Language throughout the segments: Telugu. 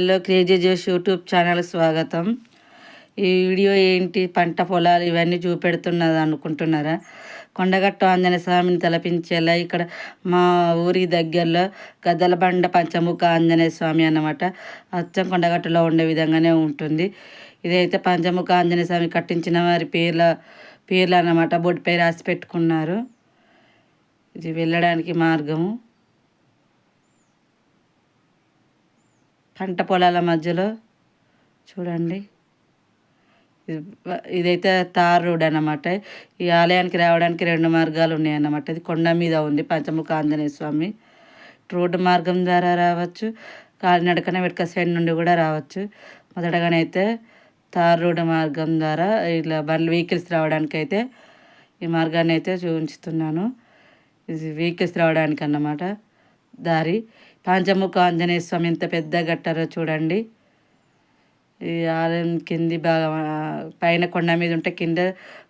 Hello crazy josh YouTube channel స్వాగతం. ఈ వీడియో ఏంటి? పంట పొలాలు ఇవన్నీ చూపెడుతున్నది అనుకుంటున్నారా? కొండగట్టు ఆంజనేయ స్వామిని తలపించేలా ఇక్కడ మా ఊరి దగ్గరలో గద్దలబండ పంచముఖ ఆంజనేయ స్వామి అన్నమాట. అచ్చం కొండగట్టులో ఉండే విధంగానే ఉంటుంది. ఇదైతే పంచముఖ ఆంజనేయ స్వామి కట్టించిన వారి పేర్ల పేర్లు అన్నమాట. బొడ్డుపై రాసి పెట్టుకున్నారు. ఇది వెళ్ళడానికి మార్గము. పంట పొలాల మధ్యలో. చూడండి. ఇదైతే తార్ రోడ్ అన్నమాట. ఈ ఆలయానికి రావడానికి రెండు మార్గాలు ఉన్నాయన్నమాట. ఇది కొండ మీద ఉంది పంచముఖ ఆంజనేయ స్వామి. రోడ్డు మార్గం ద్వారా రావచ్చు. కాలినడకన వెడక సైడ్ నుండి కూడా రావచ్చు. మొదటగానైతే తార్ రోడ్డు మార్గం ద్వారా ఇట్లా బండ్లు వెహికల్స్ రావడానికి అయితే ఈ మార్గాన్ని అయితే చూపించుతున్నాను ఇది వెహికల్స్ రావడానికి అన్నమాట దారి పాంచముఖ ఆంజనేయ స్వామి ఎంత పెద్ద గట్టారో చూడండి. ఈ ఆలయం కింది భాగం పైన కొండ మీద ఉంటే కింద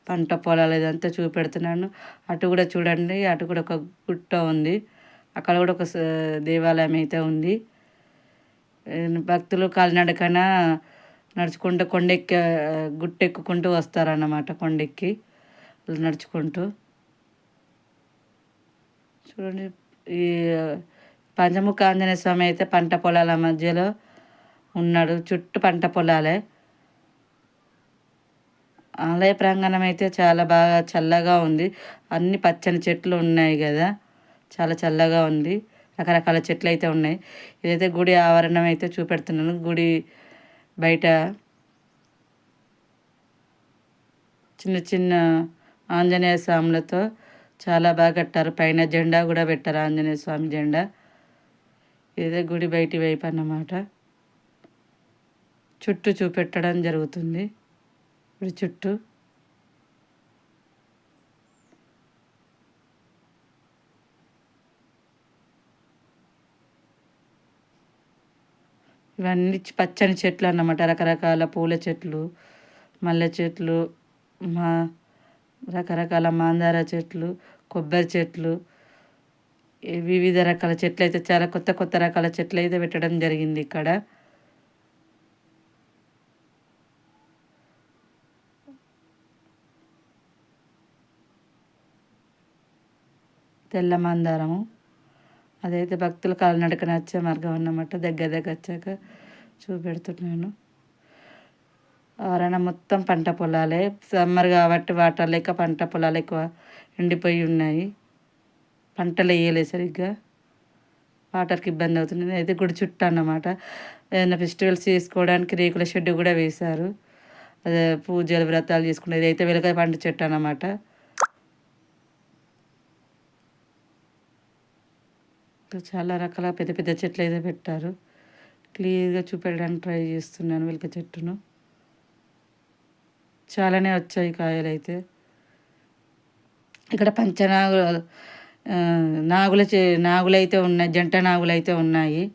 పంట పొలాలు ఇదంతా చూపెడుతున్నాను. అటు కూడా చూడండి అటు కూడా ఒక గుట్ట ఉంది. అక్కడ కూడా ఒక దేవాలయం అయితే ఉంది. భక్తులు కాలినడకన నడుచుకుంటూ కొండెక్కి గుట్టెక్కుకుంటూ వస్తారన్నమాట కొండెక్కి. నడుచుకుంటూ. చూడండి ఈ పంచముఖ ఆంజనేయ స్వామి అయితే పంట పొలాల మధ్యలో ఉన్నాడు. చుట్టూ పంట పొలాలే. ఆలయ ప్రాంగణం అయితే చాలా బాగా చల్లగా ఉంది. అన్ని పచ్చని చెట్లు ఉన్నాయి కదా. చాలా చల్లగా ఉంది. రకరకాల చెట్లు అయితే ఉన్నాయి. ఇదైతే గుడి ఆవరణం అయితే చూపెడుతున్నాను. గుడి బయట చిన్న చిన్న ఆంజనేయ స్వాములతో చాలా బాగా కట్టారు. పైన జెండా కూడా పెట్టారు ఆంజనేయ స్వామి జెండా. ఇదే గుడి బయటి వైపు అన్నమాట. చుట్టూ చూపెట్టడం జరుగుతుంది. గుడి చుట్టూ. ఇవన్నీ పచ్చని చెట్లు అన్నమాట. రకరకాల పూల చెట్లు మల్లె చెట్లు మా రకరకాల మాందార చెట్లు కొబ్బరి చెట్లు వివిధ రకాల చెట్లు అయితే చాలా కొత్త కొత్త రకాల చెట్లు అయితే పెట్టడం జరిగింది ఇక్కడ. తెల్ల మందారము. అదైతే భక్తులు కాలినడకన వచ్చే మార్గం అన్నమాట. దగ్గర దగ్గర వచ్చాక చూపెడుతున్నాను. ఆరణ మొత్తం పంట పొలాలే. సమ్మర్ కాబట్టి వాటర్ లేక పంట పొలాలు ఎక్కువ ఎండిపోయి ఉన్నాయి. పంటలు వేయలేదు సరిగ్గా. వాటర్కి ఇబ్బంది అవుతుంది. అయితే గుడి చుట్టూ అన్నమాట. ఏదైనా ఫెస్టివల్స్ చేసుకోవడానికి రేకుల షెడ్ కూడా వేశారు. అదే పూజలు వ్రతాలు చేసుకునేది అయితే వెలకాయ పండు చెట్టు అన్నమాట. చాలా రకాల పెద్ద పెద్ద చెట్లు అయితే పెట్టారు. క్లియర్గా చూపెట్టడానికి ట్రై చేస్తున్నాను వెలక చెట్టును. చాలానే వచ్చాయి కాయలు అయితే ఇక్కడ పంచనా నాగుల చే నాగులు అయితే ఉన్నాయి జంట నాగులైతే ఉన్నాయి.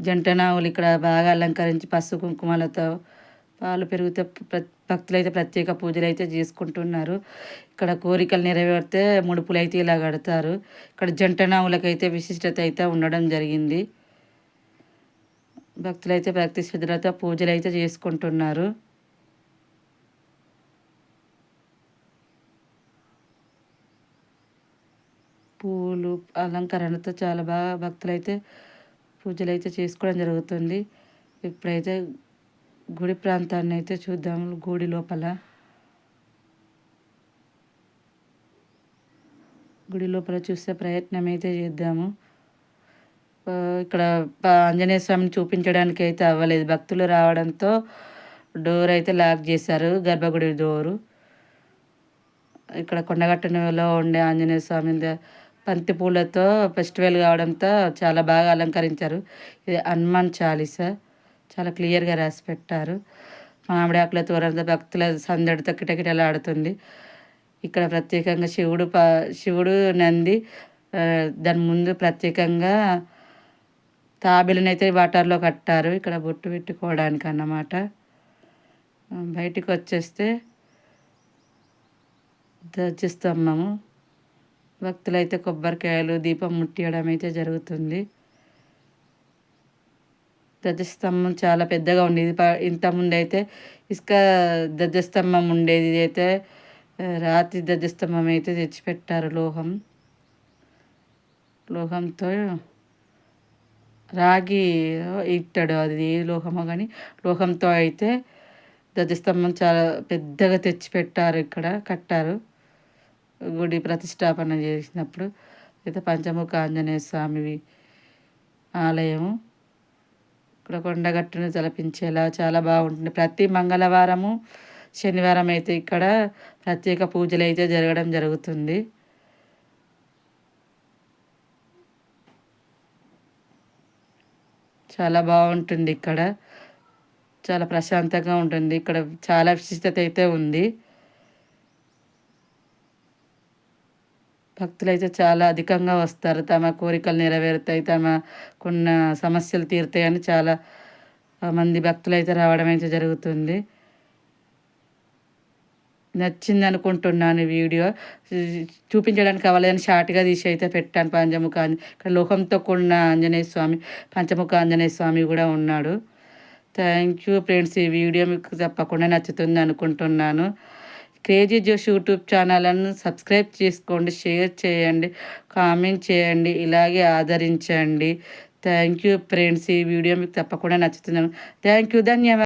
జంట నాగులు ఇక్కడ బాగా అలంకరించి పసుపు కుంకుమలతో పాలు పెరుగుతే ప్ర- భక్తులు అయితే ప్రత్యేక పూజలు అయితే చేసుకుంటున్నారు. ఇక్కడ కోరికలు నెరవేరితే ముడుపులు అయితే ఇలా కడతారు. ఇక్కడ జంట నావులకైతే విశిష్టత అయితే ఉండడం జరిగింది. భక్తులైతే భక్తి శ్రద్ధలతో పూజలు అయితే చేసుకుంటున్నారు. పూలు అలంకరణతో చాలా బాగా భక్తులైతే పూజలు అయితే చేసుకోవడం జరుగుతుంది. ఇప్పుడైతే గుడి ప్రాంతాన్ని అయితే చూద్దాం గుడి లోపల. గుడి లోపల చూసే ప్రయత్నం అయితే చేద్దాము ఇక్కడ ఆంజనేయ స్వామిని చూపించడానికి అయితే అవ్వలేదు. భక్తులు రావడంతో డోర్ అయితే లాక్ చేశారు గర్భగుడి డోరు. ఇక్కడ కొండగట్టలో ఉండే ఆంజనేయ స్వామి ద- బంతి పూలతో ఫెస్టివల్ కావడంతో చాలా బాగా అలంకరించారు. ఇది హనుమాన్ చాలీస. చాలా క్లియర్గా రాసి పెట్టారు. మామిడి ఆకుల తోరంతో భక్తుల సందడితో కిటకిటలాడుతుంది ఇక్కడ ప్రత్యేకంగా శివుడు ప శివుడు నంది దాని ముందు ప్రత్యేకంగా తాబేలుని వాటర్లో కట్టారు. ఇక్కడ బొట్టు పెట్టుకోవడానికి అన్నమాట. బయటికి వచ్చేస్తే ధ్వజస్తంభము. భక్తులైతే కొబ్బరికాయలు దీపం ముట్టియడం అయితే జరుగుతుంది. ధ్వజస్తంభం చాలా పెద్దగా ఉండేది. ఇంతకుముందు అయితే ఇసుక ధ్వజస్తంభం ఉండేది. ఇది అయితే రాతి ధ్వజస్తంభం అయితే తెచ్చిపెట్టారు లోహం. లోహంతో రాగి ఇట్టాడు అది ఏ లోహమో కానీ లోహంతో అయితే ధ్వజస్తంభం చాలా పెద్దగా తెచ్చిపెట్టారు ఇక్కడ కట్టారు. గుడి ప్రతిష్టాపన చేసినప్పుడు అయితే పంచముఖ ఆంజనేయ స్వామివి ఆలయము. ఇక్కడ కొండగట్టును తలపించేలా చాలా బాగుంటుంది. ప్రతి మంగళవారము శనివారం అయితే ఇక్కడ ప్రత్యేక పూజలు అయితే జరగడం జరుగుతుంది. చాలా బాగుంటుంది ఇక్కడ. చాలా ప్రశాంతంగా ఉంటుంది. ఇక్కడ చాలా విశిష్టత అయితే ఉంది. భక్తులైతే చాలా అధికంగా వస్తారు. తమ కోరికలు నెరవేరుతాయి. తమకున్న సమస్యలు తీరుతాయని చాలా మంది భక్తులు అయితే రావడం అయితే జరుగుతుంది. నచ్చింది అనుకుంటున్నాను ఈ వీడియో. చూపించడానికి అవ్వలేదని షార్ట్గా తీసి అయితే పెట్టాను పంచముఖ ఆంజ- ఇక్కడ లోహంతో కూడిన ఆంజనేయ స్వామి పంచముఖ ఆంజనేయ స్వామి కూడా ఉన్నాడు. Thank you friends. ఈ వీడియో మీకు తప్పకుండా నచ్చుతుంది అనుకుంటున్నాను. క్రేజీ జోష్ యూట్యూబ్ ఛానల్ను సబ్స్క్రైబ్ చేసుకోండి షేర్ చేయండి కామెంట్ చేయండి ఇలాగే ఆదరించండి. Thank you friends. ఈ వీడియో మీకు తప్పకుండా నచ్చుతున్నాను థ్యాంక్ యూ. ధన్యవాదాలు.